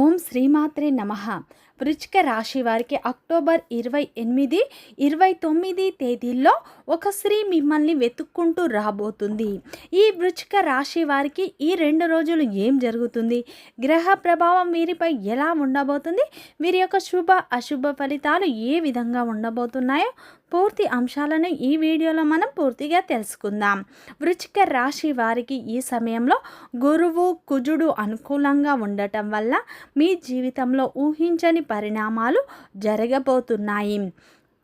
ఓం శ్రీమాత్రే నమ. వృచ్చిక రాశి వారికి అక్టోబర్ ఇరవై ఎనిమిది ఇరవై తొమ్మిది తేదీల్లో ఒక స్త్రీ మిమ్మల్ని వెతుక్కుంటూ రాబోతుంది. ఈ వృచ్చిక రాశి వారికి ఈ రెండు రోజులు ఏం జరుగుతుంది? గ్రహ ప్రభావం వీరిపై ఎలా ఉండబోతుంది? వీరి యొక్క శుభ అశుభ ఫలితాలు ఏ విధంగా ఉండబోతున్నాయో పూర్తి అంశాలను ఈ వీడియోలో మనం పూర్తిగా తెలుసుకుందాం. వృచ్చిక రాశి వారికి ఈ సమయంలో గురువు కుజుడు అనుకూలంగా ఉండటం వల్ల మీ జీవితంలో ఊహించని పరిణామాలు జరగబోతున్నాయి.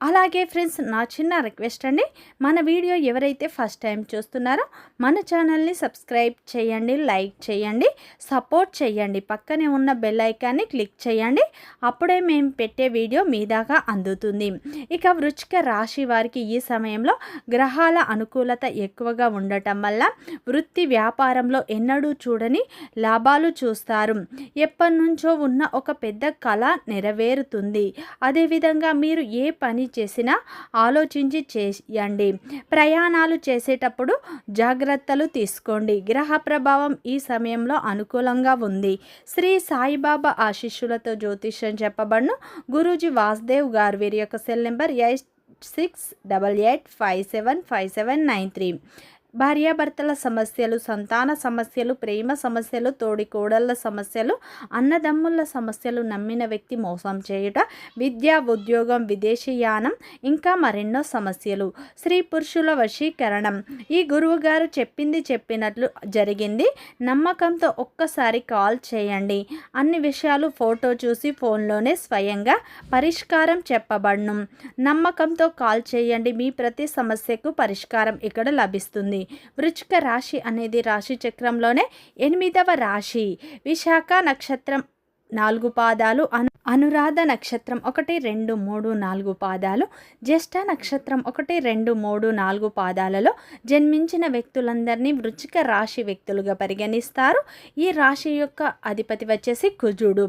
అలాగే ఫ్రెండ్స్ నా చిన్న రిక్వెస్ట్ అండి. మన వీడియో ఎవరైతే ఫస్ట్ టైం చూస్తున్నారో మన ఛానల్ని సబ్స్క్రైబ్ చేయండి లైక్ చేయండి సపోర్ట్ చేయండి. పక్కనే ఉన్న బెల్ ఐకాన్ని క్లిక్ చేయండి. అప్పుడే మేము పెట్టే వీడియో మీ దాకా అందుతుంది. ఇక వృచ్చిక రాశి వారికి ఈ సమయంలో గ్రహాల అనుకూలత ఎక్కువగా ఉండటం వల్ల వృత్తి వ్యాపారంలో ఎన్నడూ చూడని లాభాలు చూస్తారు. ఎప్పటి నుంచో ఉన్న ఒక పెద్ద కళ నెరవేరుతుంది. అదేవిధంగా మీరు ఏ పని చేసినా ఆలోచించి చేయండి. ప్రయాణాలు చేసేటప్పుడు జాగ్రత్తలు తీసుకోండి. గ్రహ ప్రభావం ఈ సమయంలో అనుకూలంగా ఉంది. శ్రీ సాయిబాబా ఆశీస్సులతో జ్యోతిష్యం చెప్పబడును. గురూజీ వాసుదేవ్ గారు వీరి యొక్క cell number eight six double eight five seven five seven nine three. భార్యాభర్తల సమస్యలు సంతాన సమస్యలు ప్రేమ సమస్యలు తోడి కోడళ్ళ సమస్యలు అన్నదమ్ముల సమస్యలు నమ్మిన వ్యక్తి మోసం చేయుట విద్య ఉద్యోగం విదేశీయానం ఇంకా మరెన్నో సమస్యలు. స్త్రీ పురుషుల వశీకరణం. ఈ గురువు గారు చెప్పింది చెప్పినట్లు జరిగింది. నమ్మకంతో ఒక్కసారి కాల్ చేయండి. అన్ని విషయాలు ఫోటో చూసి ఫోన్లోనే స్వయంగా పరిష్కారం చెప్పబడును. నమ్మకంతో కాల్ చేయండి. మీ ప్రతి సమస్యకు పరిష్కారం ఇక్కడ లభిస్తుంది. వృచ్చిక రాశి అనేది రాశి చక్రంలోనే ఎనిమిదవ రాశి. విశాఖ నక్షత్రం నాలుగు పాదాలు అను అనురాధ నక్షత్రం ఒకటి రెండు మూడు నాలుగు పాదాలు జ్యేష్ఠ నక్షత్రం ఒకటి రెండు మూడు నాలుగు పాదాలలో జన్మించిన వ్యక్తులందరినీ వృచ్చిక రాశి వ్యక్తులుగా పరిగణిస్తారు. ఈ రాశి యొక్క అధిపతి వచ్చేసి కుజుడు.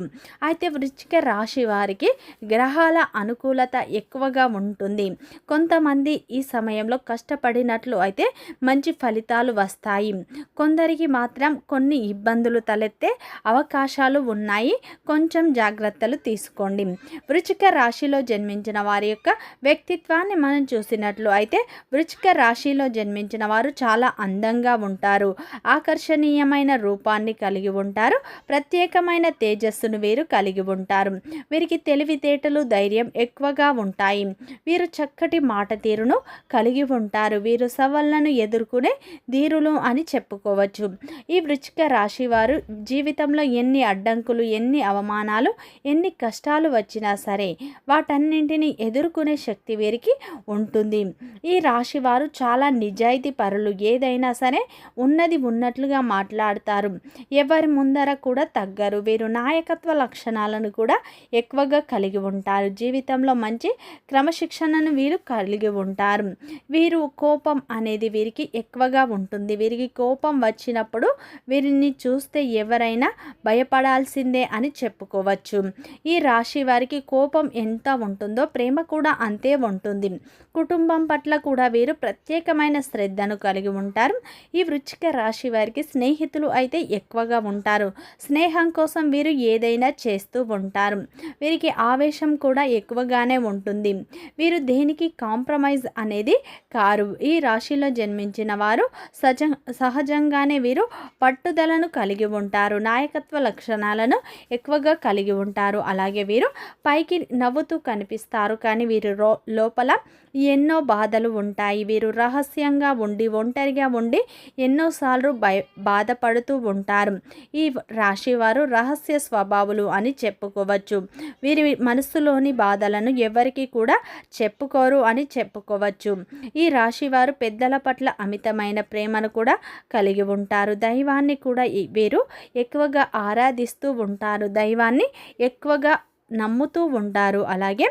అయితే వృచ్చిక రాశి వారికి గ్రహాల అనుకూలత ఎక్కువగా ఉంటుంది. కొంతమంది ఈ సమయంలో కష్టపడినట్లు అయితే మంచి ఫలితాలు వస్తాయి. కొందరికి మాత్రం కొన్ని ఇబ్బందులు తలెత్తే అవకాశాలు ఉన్నాయి. కొంచెం జాగ్రత్తలు తీసుకోండి. వృచిక రాశిలో జన్మించిన వారి యొక్క వ్యక్తిత్వాన్ని మనం చూసినట్లు అయితే వృచిక రాశిలో జన్మించిన వారు చాలా అందంగా ఉంటారు. ఆకర్షణీయమైన రూపాన్ని కలిగి ఉంటారు. ప్రత్యేకమైన తేజస్సును వీరు కలిగి ఉంటారు. వీరికి తెలివితేటలు ధైర్యం ఎక్కువగా ఉంటాయి. వీరు చక్కటి మాట తీరును కలిగి ఉంటారు. వీరు సవాళ్ళను ఎదుర్కొనే ధీరులు అని చెప్పుకోవచ్చు. ఈ వృచిక రాశి వారు జీవితంలో ఎన్ని అడ్డంకులు ఎన్ని అవమానాలు ఎన్ని కష్టాలు వచ్చినా సరే వాటన్నింటినీ ఎదుర్కొనే శక్తి వీరికి ఉంటుంది. ఈ రాశి వారు చాలా నిజాయితీ పరులు. ఏదైనా సరే ఉన్నది ఉన్నట్లుగా మాట్లాడతారు. ఎవరి ముందర కూడా తగ్గరు. వీరు నాయకత్వ లక్షణాలను కూడా ఎక్కువగా కలిగి ఉంటారు. జీవితంలో మంచి క్రమశిక్షణను వీరు కలిగి ఉంటారు. వీరు కోపం అనేది వీరికి ఎక్కువగా ఉంటుంది. వీరికి కోపం వచ్చినప్పుడు వీరిని చూస్తే ఎవరైనా భయపడాల్సిందే అని చెప్పుకోవచ్చు. ఈ రాశి వారికి కోపం ఎంత ఉంటుందో ప్రేమ కూడా అంతే ఉంటుంది. కుటుంబం పట్ల కూడా వీరు ప్రత్యేకమైన శ్రద్ధను కలిగి ఉంటారు. ఈ వృచ్చిక రాశి వారికి స్నేహితులు అయితే ఎక్కువగా ఉంటారు. స్నేహం కోసం వీరు ఏదైనా చేస్తూ ఉంటారు. వీరికి ఆవేశం కూడా ఎక్కువగానే ఉంటుంది. వీరు దేనికి కాంప్రమైజ్ అనేది కారు. ఈ రాశిలో జన్మించిన వారు సజ సహజంగానే వీరు పట్టుదలను కలిగి ఉంటారు. నాయకత్వ లక్షణాలను ఎక్కువగా కలిగి ఉంటారు. అలాగే వీరు పైకి నవ్వుతూ కనిపిస్తారు. కానీ వీరు లోపల ఎన్నో బాధలు ఉంటాయి. వీరు రహస్యంగా ఉండి ఒంటరిగా ఉండి ఎన్నోసార్లు భయ బాధపడుతూ ఉంటారు. ఈ రాశి వారు రహస్య స్వభావులు అని చెప్పుకోవచ్చు. వీరి మనస్సులోని బాధలను ఎవరికి కూడా చెప్పుకోరు అని చెప్పుకోవచ్చు. ఈ రాశి వారు పెద్దల పట్ల అమితమైన ప్రేమను కూడా కలిగి ఉంటారు. దైవాన్ని కూడా వీరు ఎక్కువగా ఆరాధిస్తూ ఉంటారు. దైవాన్ని ఎక్కువగా నమ్ముతూ ఉంటారు. అలాగే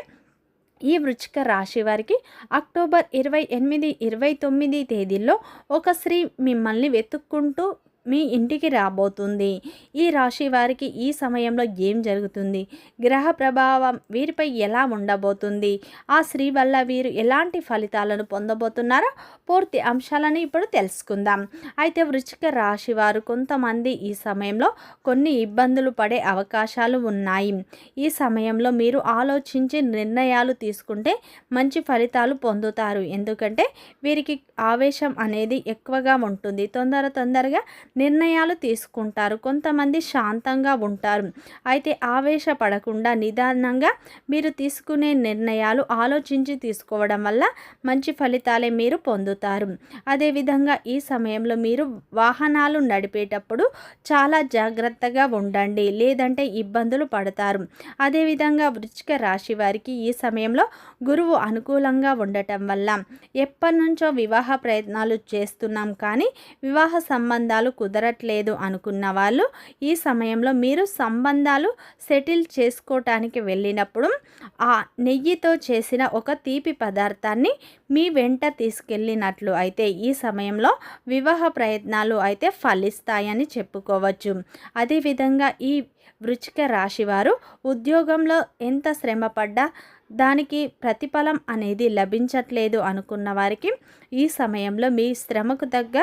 ఈ వృచ్చిక రాశి వారికి అక్టోబర్ ఇరవై ఎనిమిది ఇరవై తొమ్మిది తేదీల్లో ఒక స్త్రీ మిమ్మల్ని వెతుక్కుంటూ మీ ఇంటికి రాబోతుంది. ఈ రాశి వారికి ఈ సమయంలో ఏం జరుగుతుంది? గ్రహ ప్రభావం వీరిపై ఎలా ఉండబోతుంది? ఆ స్త్రీ వల్ల వీరు ఎలాంటి ఫలితాలను పొందబోతున్నారో పూర్తి అంశాలను ఇప్పుడు తెలుసుకుందాం. అయితే వృచ్చిక రాశి వారు కొంతమంది ఈ సమయంలో కొన్ని ఇబ్బందులు పడే అవకాశాలు ఉన్నాయి. ఈ సమయంలో మీరు ఆలోచించి నిర్ణయాలు తీసుకుంటే మంచి ఫలితాలు పొందుతారు. ఎందుకంటే వీరికి ఆవేశం అనేది ఎక్కువగా ఉంటుంది. తొందర తొందరగా నిర్ణయాలు తీసుకుంటారు. కొంతమంది శాంతంగా ఉంటారు. అయితే ఆవేశపడకుండా నిదానంగా మీరు తీసుకునే నిర్ణయాలు ఆలోచించి తీసుకోవడం వల్ల మంచి ఫలితాలే మీరు పొందుతారు. అదేవిధంగా ఈ సమయంలో మీరు వాహనాలు నడిపేటప్పుడు చాలా జాగ్రత్తగా ఉండండి. లేదంటే ఇబ్బందులు పడతారు. అదేవిధంగా వృచ్చిక రాశి వారికి ఈ సమయంలో గురువు అనుకూలంగా ఉండటం వల్ల ఎప్పటి నుంచో వివాహ ప్రయత్నాలు చేస్తున్నాం. కానీ వివాహ సంబంధాలు కుదరట్లేదు అనుకున్న వాళ్ళు ఈ సమయంలో మీరు సంబంధాలు సెటిల్ చేసుకోవటానికి వెళ్ళినప్పుడు ఆ నెయ్యితో చేసిన ఒక తీపి పదార్థాన్ని మీ వెంట తీసుకెళ్ళినట్లు అయితే ఈ సమయంలో వివాహ ప్రయత్నాలు అయితే ఫలిస్తాయని చెప్పుకోవచ్చు. అదేవిధంగా ఈ వృచ్చిక రాశివారు ఉద్యోగంలో ఎంత శ్రమపడ్డా దానికి ప్రతిఫలం అనేది లభించట్లేదు అనుకున్న వారికి ఈ సమయంలో మీ శ్రమకు తగ్గ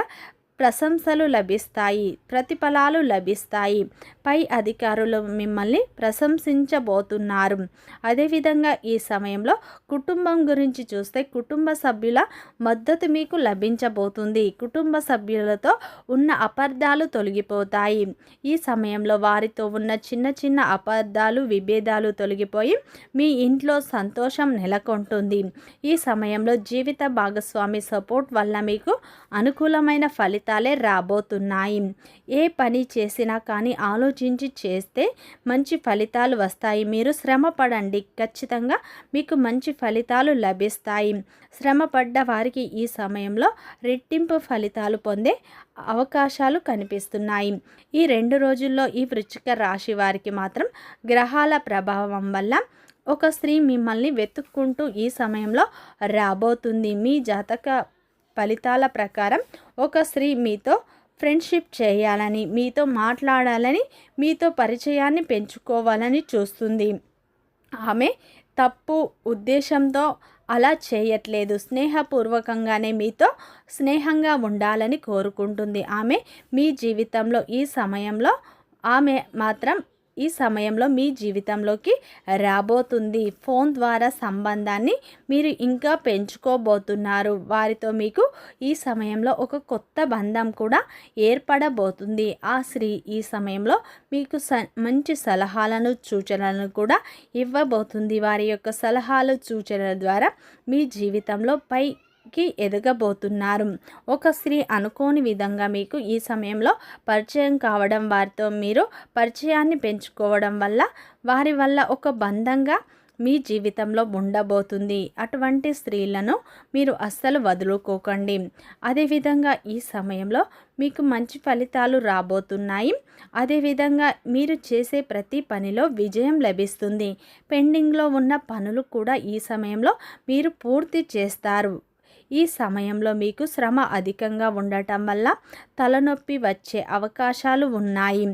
ప్రశంసలు లభిస్తాయి ప్రతిఫలాలు లభిస్తాయి. పై అధికారులు మిమ్మల్ని ప్రశంసించబోతున్నారు. అదేవిధంగా ఈ సమయంలో కుటుంబం గురించి చూస్తే కుటుంబ సభ్యుల మద్దతు మీకు లభించబోతుంది. కుటుంబ సభ్యులతో ఉన్న అపార్థాలు తొలగిపోతాయి. ఈ సమయంలో వారితో ఉన్న చిన్న చిన్న అపార్థాలు విభేదాలు తొలగిపోయి మీ ఇంట్లో సంతోషం నెలకొంటుంది. ఈ సమయంలో జీవిత భాగస్వామి సపోర్ట్ వల్ల మీకు అనుకూలమైన ఫలితాలు ఫలితాలే రాబోతున్నాయి. ఏ పని చేసినా కానీ ఆలోచించి చేస్తే మంచి ఫలితాలు వస్తాయి. మీరు శ్రమ పడండి ఖచ్చితంగా మీకు మంచి ఫలితాలు లభిస్తాయి. శ్రమ పడ్డ వారికి ఈ సమయంలో రెట్టింపు ఫలితాలు పొందే అవకాశాలు కనిపిస్తున్నాయి. ఈ రెండు రోజుల్లో ఈ వృచ్చిక రాశి వారికి మాత్రం గ్రహాల ప్రభావం వల్ల ఒక స్త్రీ మిమ్మల్ని వెతుక్కుంటూ ఈ సమయంలో రాబోతుంది. మీ జాతక ఫలితాల ప్రకారం ఒక స్త్రీ మీతో ఫ్రెండ్షిప్ చేయాలని మీతో మాట్లాడాలని మీతో పరిచయాన్ని పెంచుకోవాలని చూస్తుంది. ఆమె తప్పు ఉద్దేశంతో అలా చేయట్లేదు. స్నేహపూర్వకంగానే మీతో స్నేహంగా ఉండాలని కోరుకుంటుంది. ఆమె మీ జీవితంలో ఈ సమయంలో ఆమె మాత్రం ఈ సమయంలో మీ జీవితంలోకి రాబోతుంది. ఫోన్ ద్వారా సంబంధాన్ని మీరు ఇంకా పెంచుకోబోతున్నారు. వారితో మీకు ఈ సమయంలో ఒక కొత్త బంధం కూడా ఏర్పడబోతుంది. ఆ స్త్రీ ఈ సమయంలో మీకు స మంచి సలహాలను సూచనలను కూడా ఇవ్వబోతుంది. వారి యొక్క సలహాలు సూచనల ద్వారా మీ జీవితంలో పై కి ఎదగబోతున్నారు. ఒక స్త్రీ అనుకోని విధంగా మీకు ఈ సమయంలో పరిచయం కావడం వారితో మీరు పరిచయాన్ని పెంచుకోవడం వల్ల వారి వల్ల ఒక బంధంగా మీ జీవితంలో ఉండబోతుంది. అటువంటి స్త్రీలను మీరు అస్సలు వదులుకోకండి. అదేవిధంగా ఈ సమయంలో మీకు మంచి ఫలితాలు రాబోతున్నాయి. అదేవిధంగా మీరు చేసే ప్రతి పనిలో విజయం లభిస్తుంది. పెండింగ్లో ఉన్న పనులు కూడా ఈ సమయంలో మీరు పూర్తి చేస్తారు. ఈ సమయంలో మీకు శ్రమ అధికంగా ఉండటం వల్ల తలనొప్పి వచ్చే అవకాశాలు ఉన్నాయి.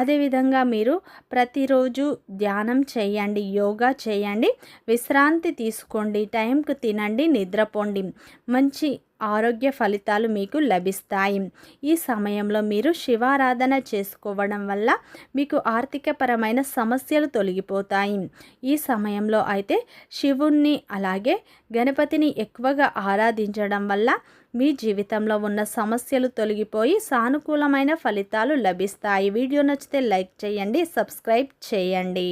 అదేవిధంగా మీరు ప్రతిరోజు ధ్యానం చేయండి యోగా చేయండి విశ్రాంతి తీసుకోండి టైంకు తినండి నిద్రపోండి. మంచి ఆరోగ్య ఫలితాలు మీకు లభిస్తాయి. ఈ సమయంలో మీరు శివారాధన చేసుకోవడం వల్ల మీకు ఆర్థికపరమైన సమస్యలు తొలగిపోతాయి. ఈ సమయంలో అయితే శివుణ్ణి అలాగే గణపతిని ఎక్కువగా ఆరాధించడం వల్ల మీ జీవితంలో ఉన్న సమస్యలు తొలగిపోయి సానుకూలమైన ఫలితాలు లభిస్తాయి. వీడియో నచ్చితే లైక్ చేయండి సబ్స్క్రైబ్ చేయండి.